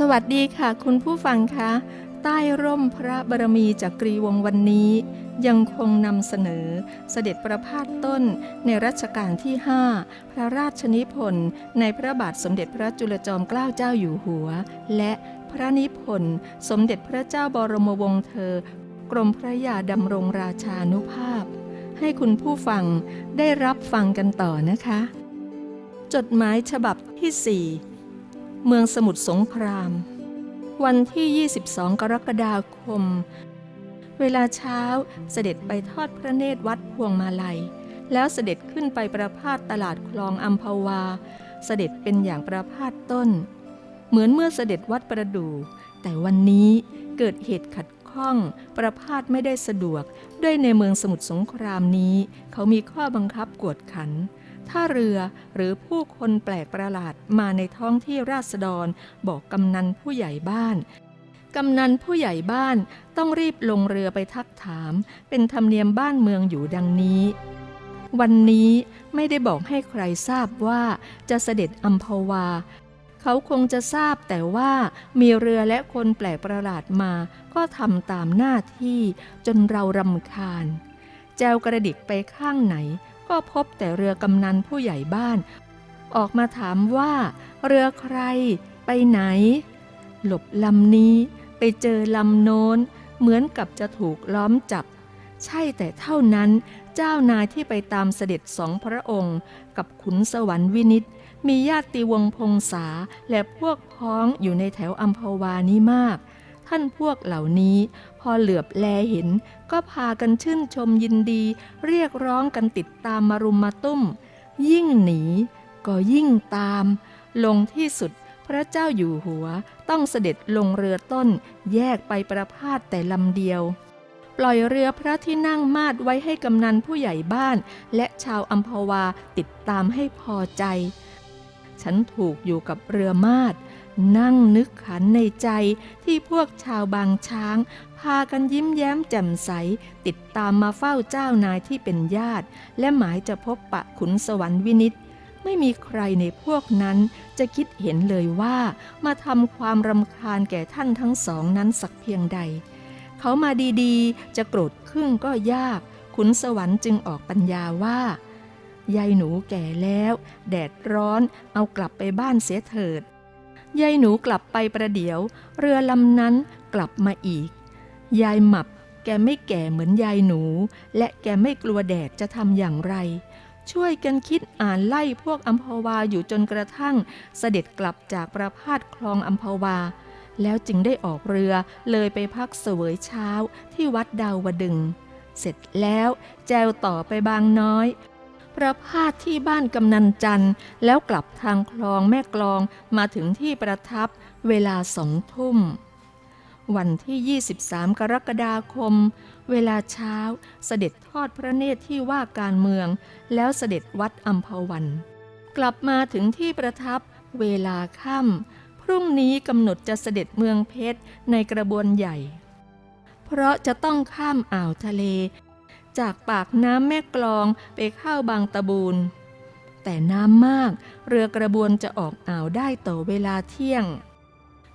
สวัสดีค่ะ คุณผู้ฟังคะ ใต้ร่มพระบารมีจากกรีวงศ์วันนี้ ยังคงนำเสนอเสด็จประพาสต้นในรัชกาลที่ 5 พระราชนิพนธ์ในพระบาทสมเด็จพระจุลจอมเกล้าเจ้าอยู่หัว และพระนิพนธ์สมเด็จพระเจ้าบรมวงศ์เธอ กรมพระยาดำรงราชานุภาพ ให้คุณผู้ฟังได้รับฟังกันต่อนะคะ จดหมายฉบับที่ 4 เมืองสมุทรสงคราม วันที่ 22 กรกฎาคม เวลาเช้าเสด็จไปทอดพระเนตรวัดพวงมาลัย แล้วเสด็จขึ้นไปประพาสตลาดคลองอัมพวา เสด็จเป็นอย่างประพาสต้น เหมือนเมื่อเสด็จวัดประดูแต่วันนี้เกิดเหตุขัดข้อง ประพาสไม่ได้สะดวก ด้วยในเมืองสมุทรสงครามนี้ เขามีข้อบังคับกวดขัน ถ้าเรือหรือผู้คนแปลกประหลาดมาในท้องที่ราษฎร บอกกำนันผู้ใหญ่บ้านกำนันผู้ใหญ่บ้านต้องรีบลงเรือไปทักถาม เป็นธรรมเนียมบ้านเมืองอยู่ดังนี้ วันนี้ไม่ได้บอกให้ใครทราบว่าจะเสด็จอัมพวา เขาคงจะทราบแต่ว่ามีเรือและคนแปลกประหลาดมา ก็ทำตามหน้าที่จนเรารำคาญ แจวกระดิกไปข้างไหน ก็พบแต่เรือกำนันผู้ใหญ่บ้าน ออกมาถามว่า เรือใครไปไหน หลบลำนี้ไปเจอลำโน้น เหมือนกับจะถูกล้อมจับ ใช่แต่เท่านั้นเจ้านายที่ไปตามเสด็จสองพระองค์ กับขุนสวรรค์วินิตมีญาติวงพงษาและพวกพ้องอยู่ในแถวอัมพวานี้มาก ท่านพวกเหล่านี้ พอเหลือบแลเห็น ก็พากันชื่นชมยินดี เรียกร้องกันติดตามมารุมมาตุ้ม ยิ่งหนี ก็ยิ่งตาม ลงที่สุดพระเจ้าอยู่หัวต้องเสด็จลงเรือต้น แยกไปประพาสแต่ลำเดียว ปล่อยเรือพระที่นั่งมาดไว้ให้กำนันผู้ใหญ่บ้าน และชาวอัมพวาติดตามให้พอใจ ฉันถูกอยู่กับเรือมาด นั่งนึกขันในใจที่พวกชาวบางช้าง พากันยิ้มแย้มแจ่มใส ติดตามมาเฝ้าเจ้านายที่เป็นญาติ และหมายจะพบปะขุนสวรรค์วินิต ไม่มีใครในพวกนั้นจะคิดเห็นเลยว่ามาทำความรำคาญแก่ท่านทั้งสองนั้นสักเพียงใด เขามาดีๆ จะโกรธครึ่งก็ยาก ขุนสวรรค์จึงออกปัญญาว่ายายหนูแก่แล้ว แดดร้อนเอากลับไปบ้านเสียเถิด ยายหนูกลับไปประเดี๋ยว เรือลำนั้นกลับมาอีก ยายหมับแกไม่แก่เหมือนยายหนู และแกไม่กลัวแดดจะทำอย่างไร ช่วยกันคิดอ่านไล่พวกอัมพวาอยู่จนกระทั่ง เสด็จกลับจากประพาสคลองอัมพวา แล้วจึงได้ออกเรือเลยไปพักเสวยเช้าที่วัดดาวดึง เสร็จแล้วแจวต่อไปบางน้อย ประพาสที่บ้านกำนันจันทร์แล้วกลับทางคลองแม่กลองมาถึงที่ประทับเวลาสองทุ่ม วันที่ 23 กรกฎาคม เวลาเช้าเสด็จทอดพระเนตรที่ว่าการเมือง แล้วเสด็จวัดอัมพวัน กลับมาถึงที่ประทับเวลาค่ำพรุ่งนี้กำหนดจะเสด็จเมืองเพชรในกระบวนใหญ่ เพราะจะต้องข้ามอ่าวทะเล จากปากน้ำแม่กลองไปเข้าบางตะบูน แต่น้ำมากเรือกระบวนจะออกอ่าวได้ต่อเวลาเที่ยง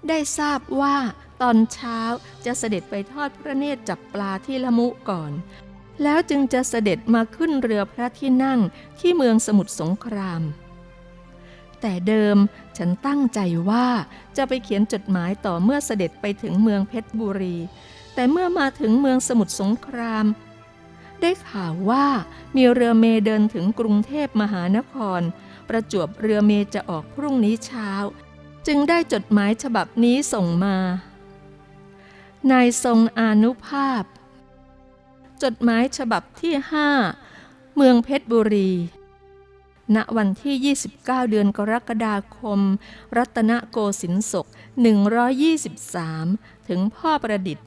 ได้ทราบว่าตอนเช้าจะเสด็จไปทอดพระเนตรจับปลาที่ละมุก่อน แล้วจึงจะเสด็จมาขึ้นเรือพระที่นั่งที่เมืองสมุทรสงคราม แต่เดิมฉันตั้งใจว่าจะไปเขียนจดหมายต่อเมื่อเสด็จไปถึงเมืองเพชรบุรี แต่เมื่อมาถึงเมืองสมุทรสงคราม ได้ข่าวว่ามีเรือเมเดินถึงกรุงเทพมหานคร ประจวบเรือเมจะออกพรุ่งนี้เช้า จึงได้จดหมายฉบับนี้ส่งมา นายทรงอานุภาพ จดหมายฉบับที่5เมืองเพชรบุรี ณ วันที่ 29 เดือนกรกฎาคม รัตนโกสินทร์ศก 123 ถึงพ่อประดิษฐ์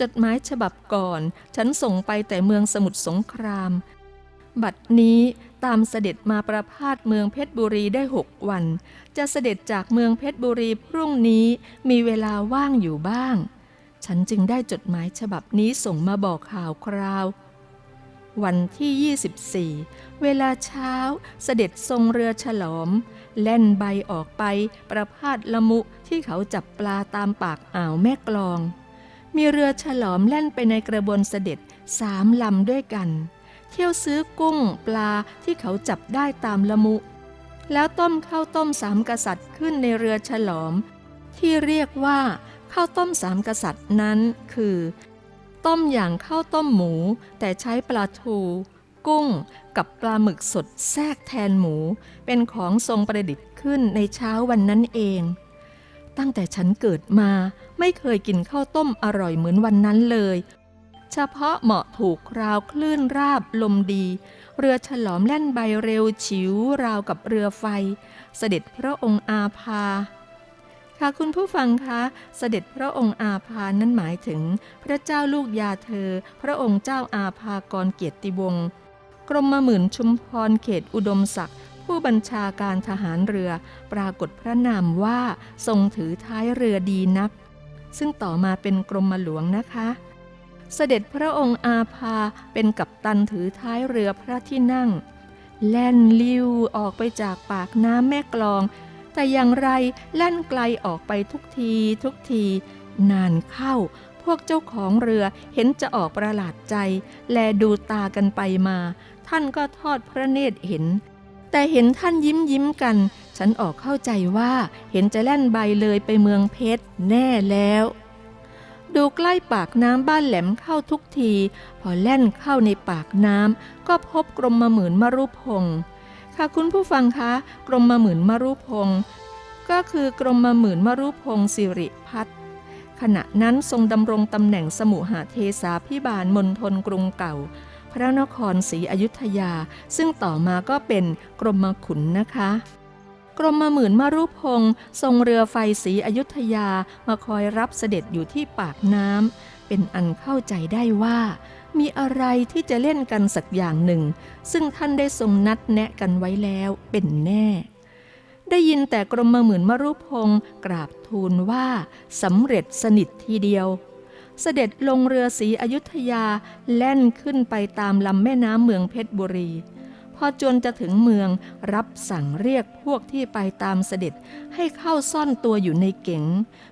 จดหมายฉบับก่อน ฉันส่งไปแต่เมืองสมุทรสงคราม บัดนี้ตามเสด็จมาประพาสเมืองเพชรบุรีได้หกวัน จะเสด็จจากเมืองเพชรบุรีพรุ่งนี้มีเวลาว่างอยู่บ้าง ฉันจึงได้จดหมายฉบับนี้ส่งมาบอกข่าวคราว วันที่ 24 เวลาเช้าเสด็จทรงเรือฉลอม แล่นใบออกไปประพาสละมุที่เขาจับปลาตามปากอ่าวแม่กลอง มีเรือฉลอมแล่นไปในกระบวนเสด็จสามลำด้วยกัน เที่ยวซื้อกุ้งปลาที่เขาจับได้ตามละมุ แล้วต้มข้าวต้มสามกษัตริย์ขึ้นในเรือฉลอม ที่เรียกว่าข้าวต้มสามกษัตริย์นั้นคือ ต้มอย่างข้าวต้มหมู แต่ใช้ปลาทู กุ้งกับปลาหมึกสดแทรกแทนหมู เป็นของทรงประดิษฐ์ขึ้นในเช้าวันนั้นเอง ตั้งแต่ฉันเกิดมาไม่เคยกินข้าวต้มอร่อยเหมือนวันนั้นเลย เฉพาะเหมาะถูกราวคลื่นราบลมดี เรือฉลอมแล่นใบเร็วฉิวราวกับเรือไฟ เสด็จพระองค์อาภาค่ะคุณผู้ฟังคะเสด็จพระองค์อาภานั้นหมายถึง พระเจ้าลูกยาเธอ พระองค์เจ้าอาภากรเกียรติวงศ์กรมหมื่นชุมพรเขตอุดมศักดิ์ ผู้บัญชาการทหารเรือปรากฏพระนามว่าทรงถือท้ายเรือดีนัก ซึ่งต่อมาเป็นกรมหลวงนะคะ เสด็จพระองค์อาภาเป็นกัปตันถือท้ายเรือพระที่นั่ง แล่นลิ้วออกไปจากปากน้ำแม่กลอง แต่อย่างไรแล่นไกลออกไปทุกทีทุกที นานเข้าพวกเจ้าของเรือเห็นจะออกประหลาดใจ แลดูตากันไปมา ท่านก็ทอดพระเนตรเห็น แต่เห็นท่านยิ้มยิ้มกัน ฉันออกเข้าใจว่าเห็นจะแล่นใบเลยไปเมืองเพชรแน่แล้ว ดูใกล้ปากน้ำบ้านแหลมเข้าทุกที พอแล่นเข้าในปากน้ำก็พบกรมมาหมื่นมรุพงศ์ค่ะคุณผู้ฟังคะ กรมมาหมื่นมรุพงศ์ก็คือกรมมาหมื่นมรุพงศ์สิริพัฒน์ขณะนั้นทรงดำรงตำแหน่งสมุหาเทสาพิบาลมณฑลกรุงเก่า พระนครศรีอยุธยา ซึ่งต่อมาก็เป็นกรมขุนนะคะกรมหมื่นมารุพงศ์ทรงเรือไฟศรีอยุธยามาคอยรับเสด็จอยู่ที่ปากน้ำเป็นอันเข้าใจได้ว่า มีอะไรที่จะเล่นกันสักอย่างหนึ่ง ซึ่งท่านได้ทรงนัดแนะกันไว้แล้วเป็นแน่ ได้ยินแต่กรมหมื่นมารุพงศ์กราบทูลว่าสำเร็จสนิททีเดียว เสด็จลงเรือสีอยุธยาแล่นขึ้นไปตามลำแม่น้ำเมืองเพชรบุรี พอจนจะถึงเมืองรับสั่งเรียกพวกที่ไปตามเสด็จให้เข้าซ่อนตัวอยู่ในเก๋ง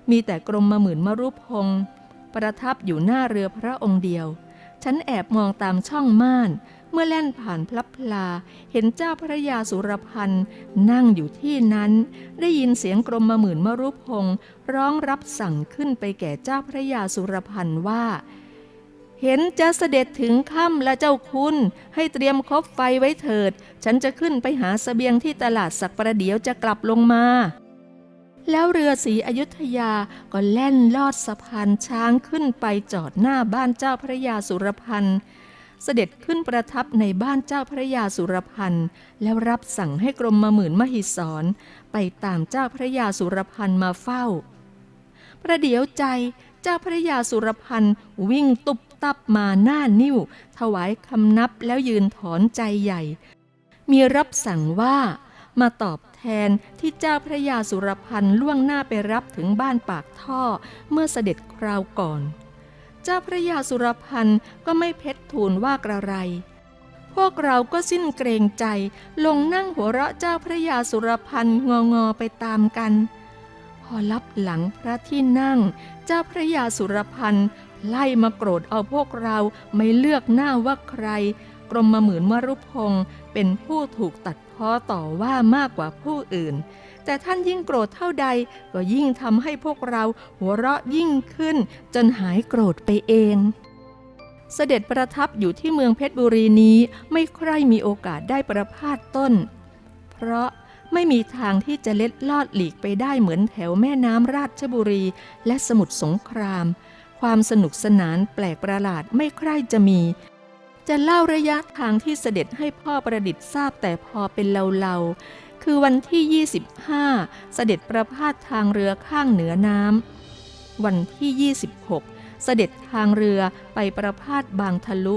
มีแต่กรมมหมื่นมรุพงศ์ประทับอยู่หน้าเรือพระองค์เดียว ฉันแอบมองตามช่องม่าน เมื่อแล่นผ่านพลับพลา เห็นเจ้าพระยาสุรพันธ์นั่งอยู่ที่นั้น ได้ยินเสียงกรมมหมื่นมรุพงศ์ร้องรับสั่งขึ้นไปแก่เจ้าพระยาสุรพันธ์ว่า เห็นจะเสด็จถึงค่ำและเจ้าคุณ ให้เตรียมคบไฟไว้เถิด ฉันจะขึ้นไปหาสเสบียงที่ตลาดสักประเดี๋ยวจะกลับลงมา แล้วเรือสีอยุธยาก็แล่นลอดสะพานช้างขึ้นไปจอดหน้าบ้านเจ้าพระยาสุรพันธ์เสด็จขึ้นประทับในบ้านเจ้าพระยาสุรพันธ์แล้วรับสั่งให้กรมมาหมื่นมหิศรไปตามเจ้าพระยาสุรพันธ์มาเฝ้า ประเดี๋ยวใจเจ้าพระยาสุรพันธ์วิ่งตุบตับมาหน้านิ้ว ถวายคำนับแล้วยืนถอนใจใหญ่ มีรับสั่งว่า มาตอบแทนที่เจ้าพระยาสุรพันธ์ล่วงหน้าไปรับถึงบ้านปากท่อเมื่อเสด็จคราวก่อน เจ้าพระยาสุรพันธ์ก็ไม่เพชรทูลว่ากระไร พวกเราก็สิ้นเกรงใจ ลงนั่งหัวเราะเจ้าพระยาสุรพันธ์งองอไปตามกัน พอรับหลังพระที่นั่ง เจ้าพระยาสุรพันธ์ไล่มาโกรธเอาพวกเราไม่เลือกหน้าว่าใคร กรมมหมื่นมรุพงศ์เป็นผู้ถูกตัดพ้อต่อว่ามากกว่าผู้อื่น แต่ท่านยิ่งโกรธเท่าใดก็ยิ่งทำให้พวกเราหัวเราะยิ่งขึ้น จนหายโกรธไปเองเสด็จประทับอยู่ที่เมืองเพชรบุรีนี้ไม่ใครมีโอกาสได้ประพาสต้น เพราะไม่มีทางที่จะเล็ดลอดหลีกไปได้เหมือนแถวแม่น้ำราชบุรีและสมุทรสงคราม ความสนุกสนานแปลกประหลาดไม่ใครจะมี จะเล่าระยะทางที่เสด็จให้พ่อประดิษฐ์ทราบแต่พอเป็นเล่าๆ คือวันที่ 25 เสด็จประพาสทางเรือข้างเหนือน้ำ วันที่ 26 เสด็จทางเรือไปประพาสบางทะลุ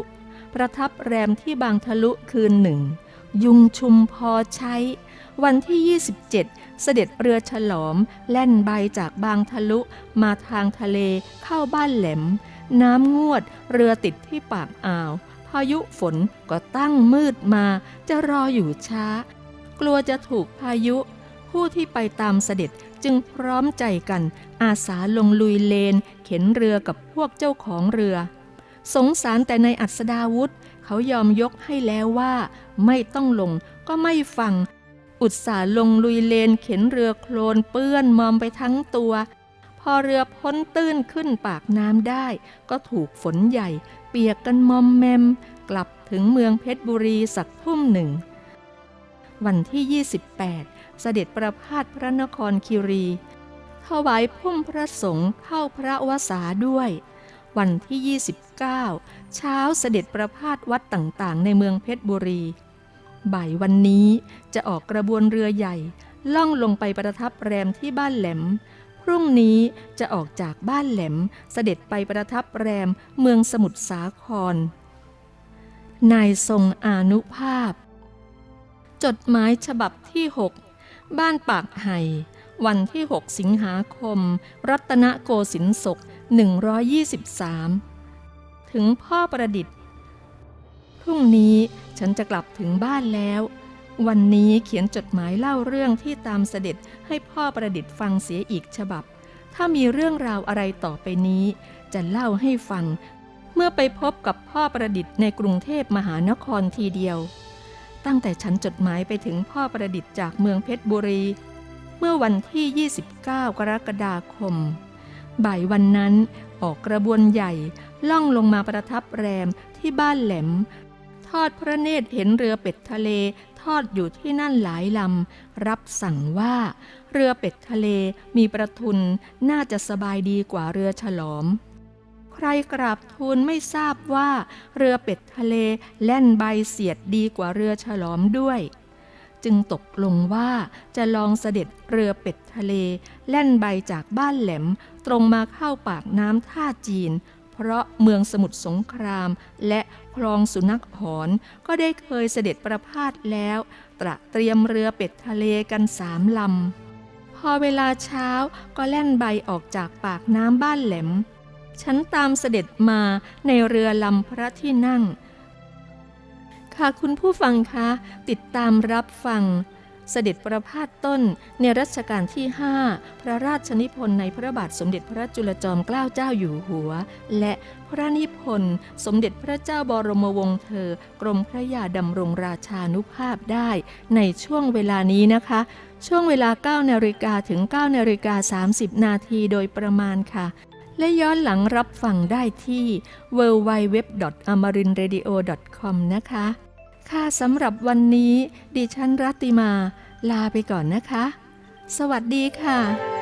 ประทับแรมที่บางทะลุคืนหนึ่ง ยุงชุมพอใช้ วันที่ 27 เสด็จเรือฉลอมแล่นใบจากบางทะลุมาทางทะเลเข้าบ้านแหลม น้ำงวดเรือติดที่ปากอ่าว พายุฝนก็ตั้งมืดมาจะรออยู่ช้า กลัวจะถูกพายุ ผู้ที่ไปตามเสด็จจึงพร้อมใจกันอาสาลงลุยเลน เข็นเรือกับพวกเจ้าของเรือ สงสารแต่ในอัศดาวุธ เขายอมยกให้แล้วว่า ไม่ต้องลงก็ไม่ฟัง อุตส่าห์ลงลุยเลนเข็นเรือโคลนเปื้อนมอมไปทั้งตัว พอเรือพ้นตื้นขึ้นปากน้ำได้ ก็ถูกฝนใหญ่ เปียกกันมอมแมม กลับถึงเมืองเพชรบุรีสักทุ่มหนึ่ง วันที่ 28 เสด็จประพาสพระนครคิรีถวายพุ่มพระสงฆ์เข้าพระวสาด้วย วันที่ 29 เช้าเสด็จประพาสวัดต่างๆ ในเมืองเพชรบุรี บ่ายวันนี้จะออกกระบวนเรือใหญ่ ล่องลงไปประทับแรมที่บ้านแหลม รุ่งนี้จะออกจากบ้านแหลมเสด็จไปประทับแรมเมืองสมุทรสาคร นายทรงอานุภาพ จดหมายฉบับที่ 6 บ้านปากไห่วันที่ 6 สิงหาคม รัตนโกสินทร์ศก 123 ถึงพ่อประดิษฐ์ พรุ่งนี้ฉันจะกลับถึงบ้านแล้ว วันนี้เขียนจดหมายเล่าเรื่องที่ตามเสด็จให้พ่อประดิษฐ์ฟังเสียอีกฉบับ ถ้ามีเรื่องราวอะไรต่อไปนี้ จะเล่าให้ฟัง เมื่อไปพบกับพ่อประดิษฐ์ในกรุงเทพมหานครทีเดียว ตั้งแต่ฉันจดหมายไปถึงพ่อประดิษฐ์จากเมืองเพชรบุรี เมื่อวันที่ 29 กรกฎาคม บ่ายวันนั้นออกกระบวนใหญ่ล่องลงมาประทับแรมที่บ้านแหลม ทอดพระเนตรเห็นเรือเป็ดทะเล ทอดอยู่ที่นั่นหลายลำ รับสั่งว่า เรือเป็ดทะเลมีประทุนน่าจะสบายดีกว่าเรือฉลอม ใครกราบทูลไม่ทราบว่า เรือเป็ดทะเลแล่นใบเสียดดีกว่าเรือฉลอมด้วย จึงตกลงว่าจะลองเสด็จเรือเป็ดทะเล แล่นใบจากบ้านแหลม ตรงมาเข้าปากน้ำท่าจีน เพราะเมืองสมุทรสงคราม และคลองสุนัขหอนก็ได้เคยเสด็จประพาสแล้ว ตระเตรียมเรือเป็ดทะเลกันสามลำ พอเวลาเช้าก็แล่นใบออกจากปากน้ำบ้านแหลม ฉันตามเสด็จมาในเรือลำพระที่นั่ง ค่ะคุณผู้ฟังคะ ติดตามรับฟัง เสด็จประพาสต้นในรัชกาลที่ 5 พระราชนิพนธ์ในพระบาทสมเด็จพระจุลจอมเกล้าเจ้าอยู่หัว และพระนิพนธ์สมเด็จพระเจ้าบรมวงศ์เธอ กรมพระยาดำรงราชานุภาพได้ในช่วงเวลานี้นะคะ ช่วงเวลา9นาฬิกาถึง9นาฬิกา30 นาทีโดยประมาณค่ะและย้อนหลังรับฟังได้ที่ www.amarinradio.com นะคะ ค่ะสำหรับวันนี้ดิฉันรัตติมาลาไปก่อนนะคะ สวัสดีค่ะ